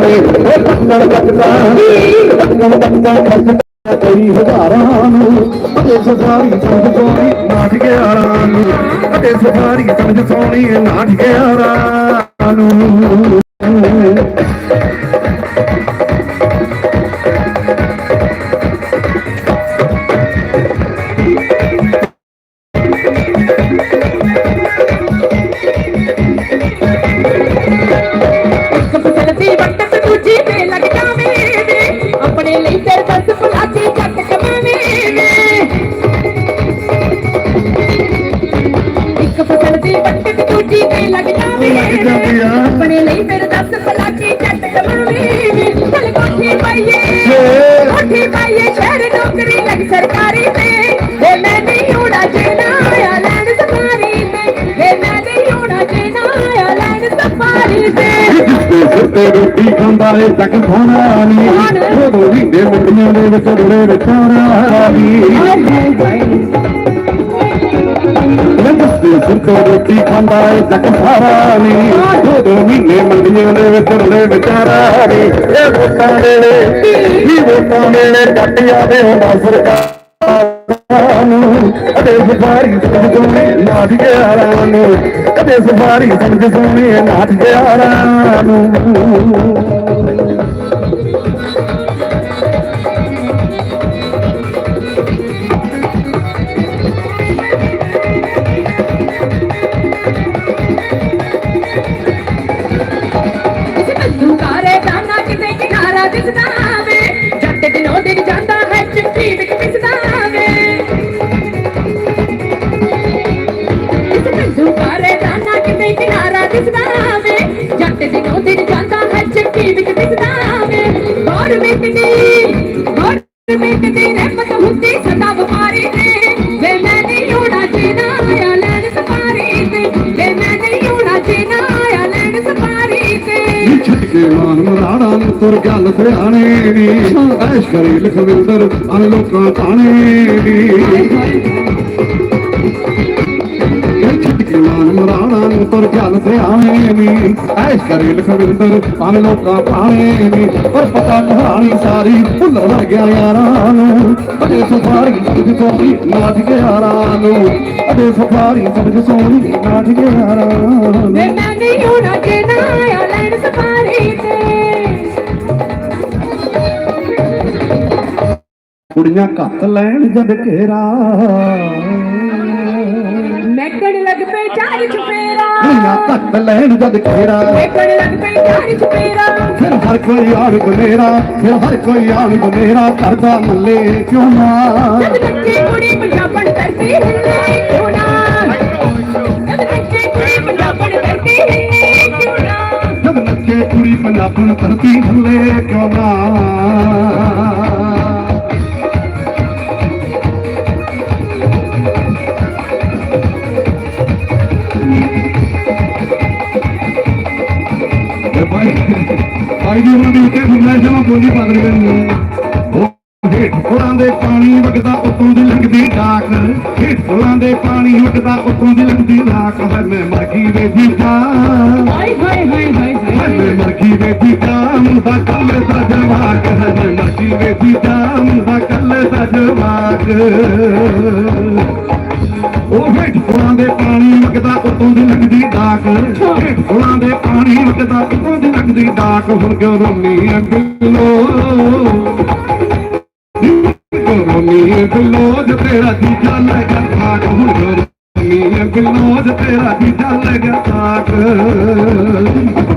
ਰੇ ਉਹ ਕੰਗਣ ਕੱਟਦਾ ਕੰਗਣ ਕੰਗਣ ਕੱਟਦਾ ਕਈ ਹਜ਼ਾਰਾਂ ਨੂੰ ਅਤੇ ਸਫਾਰੀ ਸਮਝ ਸੋਣੀ ਨਾਠ ਗਿਆਰਾਂ ਨੂੰ ਅਤੇ ਸਫਾਰੀ ਸਮਝ ਸੋਣੀ ਨਾਠ ਗਿਆਰਾਂ ਨੂੰ ਤੇ ਲੱਗ ਜਾਵੇ। ਆਪਣੇ ਲਈ ਫਿਰ ਦਸ ਫੁਲਾਤੀ ਜੱਟ ਕਮਾਵੇ। ਚੱਲ ਕੋਠੀ ਪਾਈਏ। ਏ। ਕੋਠੀ ਪਾਈਏ ਸ਼ਹਿਰ ਨੌਕਰੀ ਲੱਗ ਸਰਕਾਰੀ ਤੇ। ਵੇ ਮੈਂ ਨਹੀਂ ਉੜਾ ਜੇਨਾ ਆ ਲੈਣ ਸਫਾਰੀ ਤੇ। ਵੇ ਮੈਂ ਨਹੀਂ ਉੜਾ ਜੇਨਾ ਆ ਲੈਣ ਸਫਾਰੀ ਤੇ। ਤੇ ਰੋਟੀ ਖਾਂਦਾ ਏ ਤੱਕ ਖਾਣਾ ਨਹੀਂ। ਉਹ ਮਹੀਨੇ ਮੁੰਡਿਆਂ ਦੇ ਵਿੱਚ ਰੁੜੇ ਵਿਚਾਰਾ ਨਹੀਂ। ਲੰਗਦੇ ਸੁੱਤੇ ਰੋਟੀ ਖਾਂਦਾ ਏ ਤੱਕ ਸਾਰਾ ਨਹੀਂ ਉਹ ਦੋ ਮਹੀਨੇ ਮੰਡੀਆਂ ਦੇ ਵਿੱਚ ਰੁੜੇ ਵਿਚਾਰਾ ਨਹੀਂ ਇਹ ਵੋਟਾਂ ਵੇਲੇ ਇਹ ਵੋਟਾਂ ਵੇਲੇ ਕੱਟ ਜਾਵੇ ਹੁੰਦਾ ਸਰਕਾਰ ਨੂੰ ਅਦੇ ਸਫਾਰੀ ਸਮਝ ਸੋਣੀ ਨਾਟ ਗਿਆਰਾਂ ਨੂੰ ਅਦੇ ਸਫਾਰੀ ਸਮਝ ਸੋਣੀ ਨਾਟ ਗਿਆਰਾਂ ਨੂੰ ਕਿਨਾਰਾ ਦਿਸਦਾ ਵੇ ਜੱਟ ਦਿਨੋਂ ਦਿਨ ਜਾਂਦਾ ਹੈ, ਚਿੱਠੀ ਵਿੱਚ ਪਿਸਦਾ ਵੇ ਇਸ ਕੱਦੂ ਕਾਰੇ ਦਾਣਾ ਕਿਤੇ ਕਿਨਾਰਾ ਦਿਸਦਾ ਵੇ ਜੱਟ ਦਿਨੋਂ ਦਿਨ ਜਾਂਦਾ ਹੈ, ਚਿੱਠੀ ਵਿੱਚ ਪਿਸਦਾ ਵੇ ਗੌਰਮੈਂਟ ਦੀ ਮਾਨ ਮਰਾੜਾ ਨੂੰ ਤੁਰ ਗਿਆ ਲੁਧਿਆਣੇ ਨੀ ਐਸ਼ ਕਰੀ ਲਖਵਿੰਦਰ ਅਨ ਲੋਕਾਂ ਤਾਣੇ ਨੀ ਛੱਡ ਕੇ ਮਾਨ ਮਰਾੜਾ ਨੂੰ ਤੁਰ ਗਿਆ ਲੁਧਿਆਣੇ ਨੀ। ਐਸ਼ ਕਰੀ ਲਖਵਿੰਦਰ ਅਨ ਲੋਕਾਂ ਤਾਣੇ ਨੀ। ਪਰ ਪਤਾ ਕਹਾਣੀ ਸਾਰੀ ਭੁੱਲ ਵਰ ਗਿਆ ਯਾਰਾਂ ਨੂੰ। ਅਜੇ ਸਫਾਰੀ ਸਮਝ ਸੋਣੀ ਨਾਚ ਕੇ ਯਾਰਾਂ ਨੂੰ। ਅਜੇ ਸਫਾਰੀ ਸਮਝ ਸੋਣੀ ਨਾਚ ਕੇ ਯਾਰਾਂ ਨੂੰ। ਮੈਂ ਨਹੀਂ ਹੋਣਾ ਕਿ ਨਾ ਆ ਲੈਣ ਸਫਾਰੀ ਤੇ। ਕੁੜੀਆਂ ਘੱਟ ਲੈਣ ਜਦ ਘੇਰਾ। ਕੁੜੀਆਂ ਘੱਟ ਲੈਣ ਜਦ ਘੇਰਾ। ਮੈਕੜ ਲੱਗ ਪਏ ਚਾਰ ਚੁਫੇਰਾ ਫਿਰ ਹਰ ਕੋਈ ਆਣ ਬਨੇਰਾ ਫਿਰ ਹਰ ਕੋਈ ਆਣ ਬਨੇਰਾ ਕਰਦਾ ਮੱਲੇ ਕਿਉਂ ਨਾ? ਜਦ ਬੱਚੇ ਕੁੜੀ ਪੰਜਾਬਣ ਕਰਦੀ ਹਿੱਲੇ ਕਿਉਂ ਨਾ? ਜਦ ਬੱਚੇ ਕੁੜੀ ਪੰਜਾਬਣ ਕਰਦੀ ਹਿੱਲੇ ਕਿਉਂ ਨਾ? ਜਦ ਨੱਚੇ ਕੁੜੀ ਪੰਜਾਬਣ ਧਰਤੀ ਹੱਲੇ ਕਿਉਂ ਨਾ? ਭਾਈ ਜੀ ਉਹਨਾਂ ਦੀ ਉੱਤੇ ਸੁਣਿਆ ਜਮਾ ਬੋਲੀ ਪਾਦਰ ਮੈਨੂੰ ਫੁੱਲਾਂ ਦੇ ਪਾਣੀ ਵਗਦਾ ਉਤੋਂ ਦੀ ਲੰਘਦੀ ਡਾਕ ਫੁੱਲਾਂ ਦੇ ਪਾਣੀ ਵਗਦਾ ਉਤੋਂ ਦੀ ਲੰਘਦੀ ਡਾਕ ਹੈ ਮੈਂ ਮਰ ਗਈ ਵੇ ਜੀ ਜਾਨ ਹਾਏ ਹਾਏ ਹਾਏ ਹਾਏ। ਮੈਂ ਮਰ ਗਈ ਵੇ ਜੀ ਜਾਨ ਦਾ ਕੱਲ ਦਾ ਜਵਾਕ ਹੈ ਮੈਂ ਮਰ ਗਈ ਵੇ ਜੀ ਜਾਨ ਦਾ ਕੱਲ ਜਵਾਕ ਉਹ ਹੇਠ ਫੁੱਲਾਂ ਦੇ ਪਾਣੀ ਵਗਦਾ ਉਤੋਂ ਦੀ ਲੰਘਦੀ ਡਾਕ। ਹੇਠ ਫੁੱਲਾਂ ਦੇ ਪਾਣੀ ਵਗਦਾ ਉਤੋਂ ਦੀ ਲੰਘਦੀ ਡਾਕ। ਹੁਣ ਕਿਉਂ ਰੋਣੀ ਅੰਗਲੋ ਰੋਣੀ ਗਲੋਜ ਤੇਰਾ ਜੀਜਾ ਲੱਗਾ ਖਾਕ ਹੁਣ ਰੋਣੀ ਗਲੋਜ ਤੇਰਾ ਜੀਜਾ ਲੱਗਾ ਖਾਕ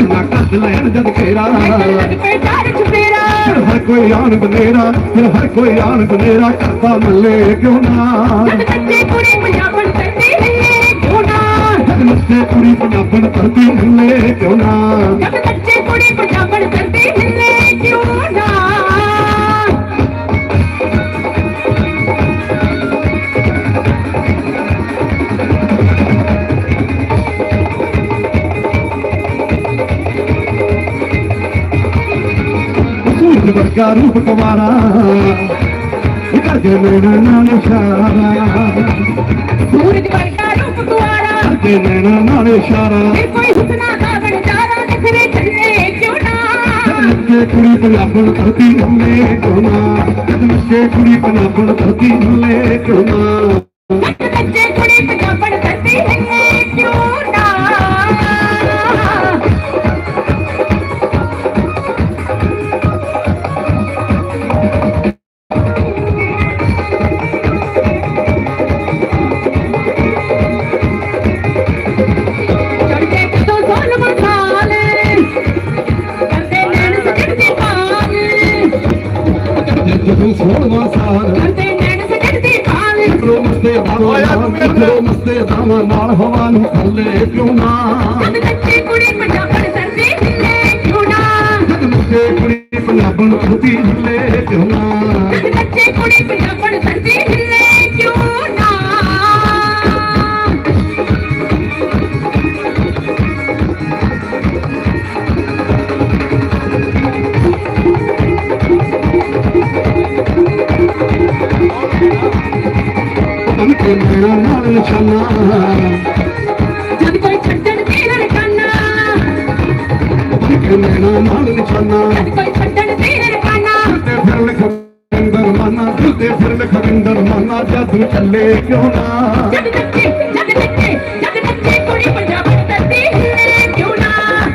ਨਾ ਕੱਢ ਲੈਣ ਜਦ ਘੇਰਾ ਲੱਗ ਪਏ ਚਾਰ ਚੁਫੇਰਾ ਫਿਰ ਹਰ ਕੋਈ ਆਣ ਬਨੇਰਾ ਫਿਰ ਹਰ ਕੋਈ ਆਣ ਬਨੇਰਾ ਕਰਦਾ ਮੱਲੇ ਕਿਉਂ ਨਾ? ਬੱਚੇ ਕੁੜੀ ਪੰਜਾਬਣ ਕਰਦੀ ਹਿੱਲੇ ਕਿਉਂ ਨਾ? ਨੱਚੇ ਕੁੜੀ ਪੰਜਾਬਣ ਧਰਤੀ ਹਿੱਲੇ ਕਿਉਂ ਨਾ? ਬੱਚੇ ਕੁੜੀ ਪੰਜਾਬਣ ਕਰਦੀ ਹਿੱਲੇ ਕਿਉਂ ਨਾ? ਵਰਗਾ ਰੂਪ ਕੁਮਾਰਾ। ਇਹ ਕਰਦੇ ਮੇਰੇ ਨਾਲ ਇਸ਼ਾਰਾ। ਸੂਰਜ ਵਰਗਾ ਰੂਪ ਕੁਆਰਾ ਕਰਦੇ ਮੇਰੇ ਨਾਲ ਇਸ਼ਾਰਾ। ਫਿਰ ਕੋਈ ਹੁਸਨਾ ਦਾ ਬਣਜਾਰਾ ਨਖਰੇ ਚੱਲੇ ਕਿਉਂ ਨਾ ਨੱਚੇ ਕੁੜੀ ਪੰਜਾਬਣ ਧਰਤੀ ਹੱਲੇ ਕੋਨਾ ਨੱਚੇ ਕੁੜੀ ਪੰਜਾਬਣ ਧਰਤੀ ਹੱਲੇ ਕੋਨਾ ਜਦੋਂ ਸਾਰ ਕਰਦੇ ਨੈਣ ਸਜਦੀ ਪਾਲ ਜਦੋਂ ਮਸਤੇ ਦਾਵਾ ਨਾਲ ਮਸਤੇ ਦਾਵਾ ਨਾਲ ਹਵਾ ਨੂੰ ਥੱਲੇ ਕਿਉਂ ਨਾ ਜਦ ਬੱਚੇ ਕੁੜੀ ਪੰਜਾਬਣ ਕਰਦੀ ਹਿੱਲੇ ਕਿਉਂ ਨਾ ਜਦ ਨੱਚੇ ਕੁੜੀ ਪੰਜਾਬਣ ਧਰਤੀ ਹੱਲੇ ਕਿਉਂ ਨਾ ਮੇਰਾ ਨਾਲ ਨਿਸ਼ਾਨਾ ਕੋਈ ਛੱਡਣ ਤੇਰਾ ਰਕਾਨਾ ਤੇ ਫਿਰ ਲਿਖ ਖਰਿੰਦਰ ਮਾਨਾ ਤੇ ਫਿਰ ਲਿਖ ਖਰਿੰਦਰ ਮਾਨਾ ਜਦ ਚੱਲੇ ਕਿਉਂ ਨਾ? ਜਦ ਬੱਚੇ ਜਦ ਬੱਚੇ ਜਦ ਬੱਚੇ ਕੁੜੀ ਪੰਜਾਬਣ ਕਰਦੀ ਹਿੱਲੇ ਕਿਉਂ ਨਾ?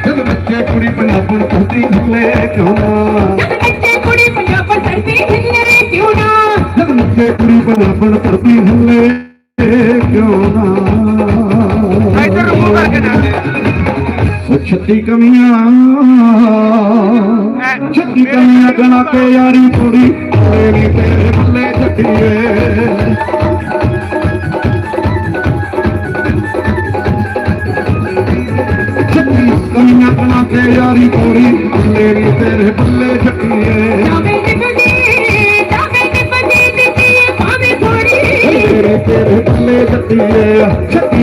ਜਦ ਬੱਚੇ ਕੁੜੀ ਪੰਜਾਬਣ ਧਰਤੀ ਹੱਲੇ ਕਿਉਂ ਨਾ? ਜਦ ਬੱਚੇ ਕੁੜੀ ਪੰਜਾਬਣ ਕਰਦੀ ਹਿੱਲੇ ਕਿਉਂ ਨਾ? ਜਦ ਨੱਚੇ ਕੁੜੀ ਪੰਜਾਬਣ ਧਰਤੀ ਹੱਲੇ ਕਿਉਂ ਨਾ? ਇੱਧਰ ਨੂੰ ਮੂੰਹ ਕਰਕੇ ਉਹ ਛੱਤੀ ਕਮੀਆਂ। ਛੱਤੀ ਕਮੀਆਂ ਗਣਾ ਕੇ ਯਾਰੀ ਥੋੜੀ ਤੇਰੀ ਤੇਰੇ ਬੱਲੇ ਜੱਟੀਏ ਛੱਤੀ ਕਮੀਆਂ ਗਣਾ ਕੇ ਯਾਰੀ ਥੋੜੀ ਤੇਰੀ ਤੇਰੇ ਬੱਲੇ ਜੱਟੀਏ ਜਾਵੇ ਨਿਭਦੀ ਜਾਵੇ ਨਿਭਦੀ ਦਿੱਤੀ ਭਾਵੇਂ ਥੋੜੀ ਤੇਰੇ ਤੇਰੇ ਬੱਲੇ ਜੱਟੀਏ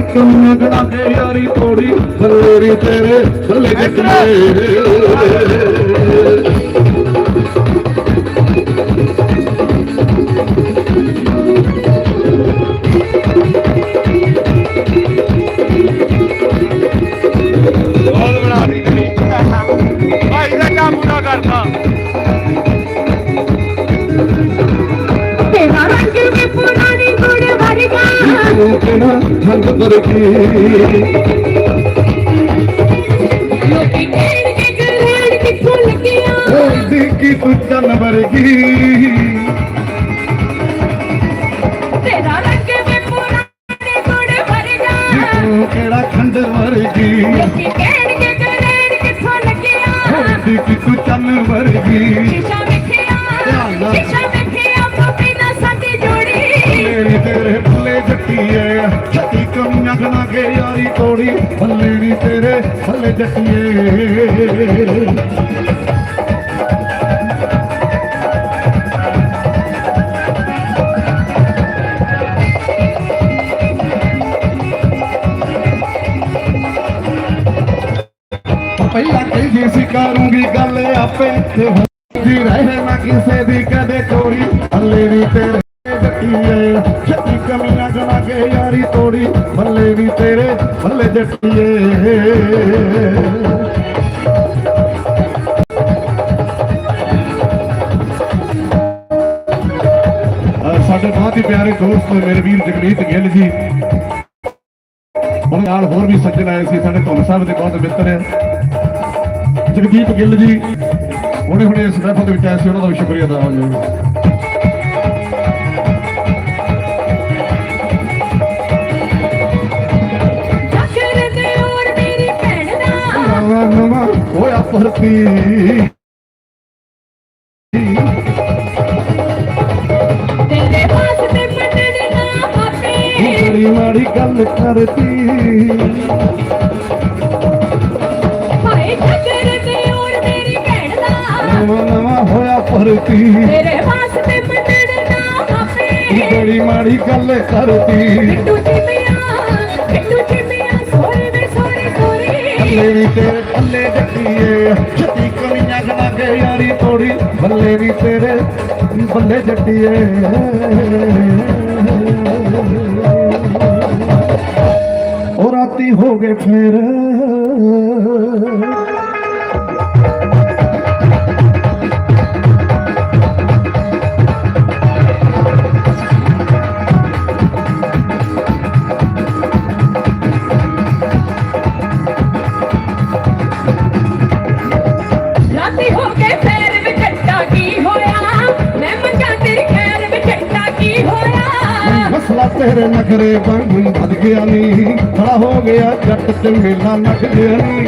ਛੱਤੀ ਕਮੀਆਂ ਯਾਰੀ ਥੋੜੀ ਤੇਰੀ ਤੇਰੇ ਬੱਲੇ ਜੱਟੀਏ ਬਹੁਤ ਠੰਡ ਵਰਗੀ ਲੋਕੀ ਕਹਿਣ ਕੇ ਗਲੜ ਕਿੱਥੋਂ ਲੱਗਿਆ ਹੋਈ ਕੀ ਤੂੰ ਚੰਨ ਵਰਗੀ। ਤੇਰਾ ਰੰਗ ਵੀ ਪੁਰਾਣੀ ਗੁੜ ਵਰਗਾ। ਤੂੰ ਕਿਹੜਾ ਖੰਡ ਵਰਗੀ। ਲੋਕੀ ਕਹਿਣ ਕੇ ਗਲੜ ਕਿੱਥੋਂ ਲੱਗਿਆ ਹੋਈ ਕੀ ਤੂੰ ਚੰਨ ਵਰਗੀ। ਸ਼ੀਸ਼ਾ ਵੇਖਿਆ ਸ਼ੀਸ਼ਾ ਵੇਖਿਆ ਪਾਪੀ ਨਾ ਸਾਡੀ ਜੋੜੀ। ਮੇਰੀ ਤੇਰੇ ਬੱਲੇ ਜੱਟੀਏ ਯਾਰੀ ਤੋੜੀ ਬੱਲੇ ਨੀ ਤੇਰੇ ਥੱਲੇ ਜੱਟੀਏ। ਪਹਿਲਾਂ ਕਹੀ ਸੀ ਕਰੂੰਗੀ ਗੱਲ ਆਪੇ ਤੇ ਹੁਣ ਰਹੇ ਨਾ ਕਿਸੇ ਦੀ ਕਦੇ ਚੋਰੀ ਹੱਲੇ ਵੀ ਤੇਰੇ ਜੱਟੀਏ ਛੱਤੀ ਕਮੀਆਂ ਗਣਾ ਕੇ ਯਾਰੀ ਤੋੜੀ। ਬੱਲੇ ਤੇਰੇ ਬੱਲੇ ਜੱਟੀਏ ਸਾਡੇ ਬਹੁਤ ਹੀ ਪਿਆਰੇ ਦੋਸਤ ਮੇਰੇ ਵੀਰ ਜਗਮੀਤ ਗਿੱਲ ਜੀ। ਉਹਨਾਂ ਨਾਲ ਹੋਰ ਵੀ ਸੱਜਣ ਆਏ ਸੀ, ਸਾਡੇ ਧੁੰਨ ਸਾਹਿਬ ਦੇ ਬਹੁਤ ਮਿੱਤਰ ਹੈ ਜਗਦੀਪ ਗਿੱਲ ਜੀ ਹੁਣੇ ਹੁਣੇ ਇਸ ਮਹਿਫਲ ਦੇ ਵਿੱਚ ਆਏ ਸੀ, ਉਹਨਾਂ ਦਾ ਵੀ ਸ਼ੁਕਰੀਆ ਅਦਾ ਹੋ ਜਾਵੇ ਆਪੇ। ਬੜੀ ਮਾੜੀ ਗੱਲ ਕਰਤੀ। ਹਾਏ ਜਖਰ ਤੇ ਔਰ ਮੇਰੀ ਭੈਣ ਦਾ। ਨਵਾਂ ਨਵਾਂ ਹੋਇਆ ਭਰਤੀ। ਤੇਰੇ ਵਾਸਤੇ ਮੰਨਣ ਨਾ ਆਪੇ। ਬੜੀ ਮਾੜੀ ਗੱਲ ਕਰਤੀ। ਬਿੱਟੂ ਬਿੱਟੂ ਸੋਰੇ ਵੇ ਸੋਰੇ ਸੋਰੇ ਬੱਲੇ ਵੀ ਤੇਰੇ ਥੱਲੇ ਜੱਟੀਏ ਛੱਤੀ ਕਮੀਆਂ ਗਣਾ ਕੇ ਯਾਰੀ ਤੋੜੀ, ਬੱਲੇ ਵੀ ਤੇਰੇ ਬੱਲੇ ਜੱਟੀਏ। ਉਹ ਰਾਤੀ ਹੋ ਗਏ ਫੇਰ। ਤੇਰੇ ਨਖਰੇ ਵਾਂਗੂ ਵੱਧ ਗਿਆ ਨੀ। ਖੜਾ ਹੋ ਗਿਆ ਜੱਟ ਤੇ ਮੇਲਾ ਨੱਚ ਗਿਆ ਨੀ।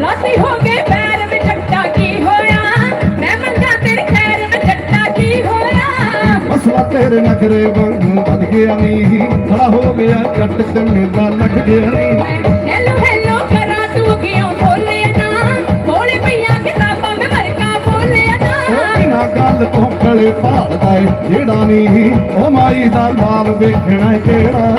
ਰਾਤੀ ਹੋ ਕੇ ਫੇਰ ਵਿਛੱਟਾ ਕੀ ਹੋਇਆ? ਮੈਂ ਮੰਗਾ ਤੇਰੀ ਖੈਰ ਵਿਛੱਟਾ ਕੀ ਹੋਇਆ? ਮਸਲਾ ਤੇਰੇ ਨਖਰੇ ਵਾਂਗੂ ਵੱਧ ਗਿਆ ਨੀ। ਖੜਾ ਹੋ ਗਿਆ ਜੱਟ ਤੇ ਮੇਲਾ ਨੱਚ ਗਿਆ ਨੀ। ਗੱਲ ਤੋਂ ਕਲੇ ਭਾਲਦਾ ਏ ਜਿਹੜਾ ਨੀ ਉਹ ਮਾਈ ਦਾ ਲਾਲ ਵੇਖਣਾ ਕਿਹੜਾ।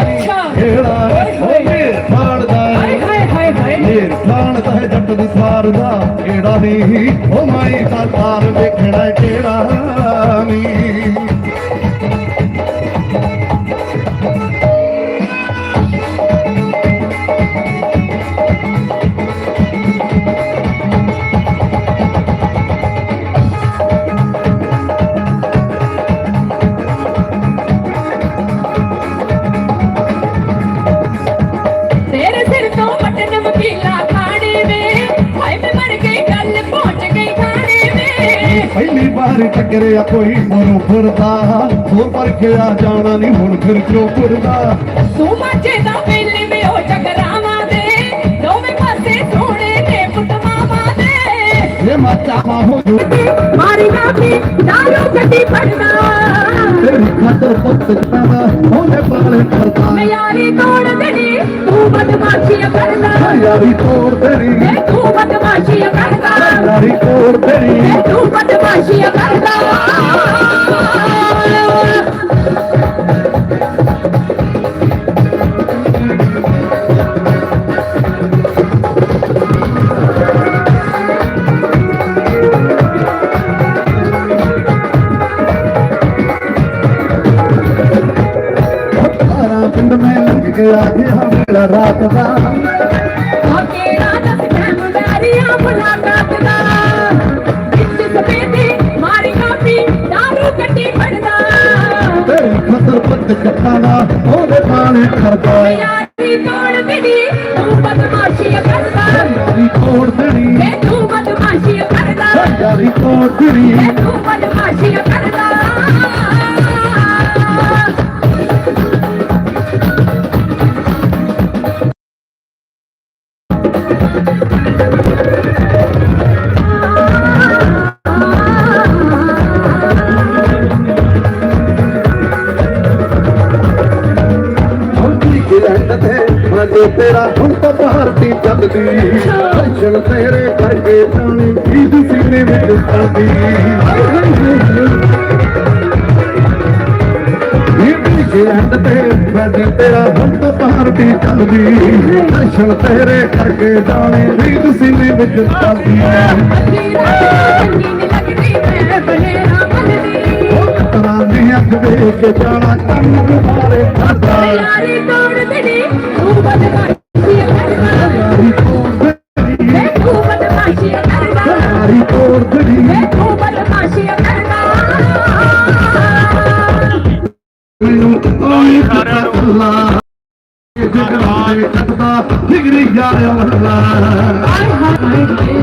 ਕਿਹੜਾ ਉਹ ਮੇਰ ਫਾੜਦਾ ਏ ਹਾਏ ਹਾਏ ਹਾਏ ਮੇਰ ਫਾੜਦਾ ਏ ਜੱਟ ਦੀ ਸਾਰ ਦਾ। ਕਿਹੜਾ ਨੀ ਉਹ ਮਾਈ ਦਾ ਲਾਲ ਵੇਖਣਾ ਕਿਹੜਾ ਵਕੀਲਾ ਖਾਣੇ ਵੇ। ਹਾਏ ਮੈਂ ਮਰ ਗਈ ਗੱਲ ਪਹੁੰਚ ਗਈ ਥਾਣੇ ਵੇ। ਪਹਿਲੀ ਵਾਰ ਟੱਕਰਿਆ ਕੋਈ ਮਰੋ ਫਿਰਦਾ ਹੋਰ ਪਰਖਿਆ ਜਾਣਾ ਨਹੀਂ ਹੁਣ ਫਿਰ ਕਿਉਂ ਫਿਰਦਾ ਤੂੰ ਮਾਝੇ ਦਾ ਵੇਲੇ ਵੇ ਉਹ ਜਗਰਾਵਾਂ ਦੇ। ਦੋਵੇਂ ਪਾਸੇ ਸੋਹਣੇ ਨੇ ਮਾਮਾ ਦੇ। ਇਹ ਮਾਚਾ ਮਾਹੋ ਮਾਰੀ ਗਾਫੀ ਦਾਰੂ ਗੱਡੀ ਫੜਨਾ ਤੇਰੀ ਖਾਤਰ ਪੁੱਤ ਜਨਾ ਉਹਨੇ تھم ياري توڑ ديني تو بدماشيا کرتا ياري توڑ ديني تو بدماشيا کرتا ياري توڑ ديني تو بدماشيا کرتا ਲੰਘ ਗਿਆ ਮੇਰਾ ਰਾਤ ਦਾ ਆਕੇ ਰਾਤ ਟਾਈਮ ਮੈਰੀਆਂ ਮੁਲਾਕਾਤ ਦਾ ਵਿੱਚ ਸਪੇਦੀ ਮਾਰੀ ਕਾਪੀ ਦਾਰੂ ਗੱਡੀ ਫੜਦਾ ਤੇਰੀ ਖਾਤਰ ਪੁੱਤ ਜੱਟਾਂ ਉਹਦੇ ਪਾਲੇ ਕਰਦਾ ਯਾਰੀ ਤੋੜ ਦੇਣੀ ਤੂੰ ਬਦਮਾਸ਼ੀਆਂ ਕਰਦਾ। ਯਾਰੀ ਤੋੜ ਤੇਰੀ। ਵੇ ਤੂੰ ਬਦਮਾਸ਼ੀਆਂ ਕਰਦਾ। ਯਾਰੀ ਤੋੜ ਤੇਰੀ ਵੇ ਤੂੰ ਤੇ ਤੇਰਾ ਹੁਣ ਤਾਂ ਭਾਰਤੀ ਚੱਲਦੀ। ਫੈਸ਼ਨ ਤੇਰੇ ਕਰਕੇ ਜਾਣੀ ਜੀਦ ਸੀਨੇ ਵਿੱਚ ਚੱਲਦੀ ਹੁੰਦੀ ਕੇ ਅੰਡ ਤੇ ਮਾਜੇ ਤੇਰਾ ਹੁਣ ਤਾਂ ਭਾਰਤੀ ਚੱਲਦੀ। ਫੈਸ਼ਨ ਤੇਰੇ ਕਰਕੇ ਜਾਣੀ ਜੀਦ ਸੀਨੇ ਵਿੱਚ ਚੱਲਦੀ ਅੱਧੀ ਦੀ ਅੱਖ ਵੇਖ ਜਾਣਾ ਕੰਮ ਮਾਰੇ ਖਾਦਾ। ਯਾਰੀ ਤੋੜ ਦੇ ਕੱਟਦਾ ਫਿਗਰੀ ਜਾਇਆ ਵੱਲਾ ਹਾਏ ਹਾਏ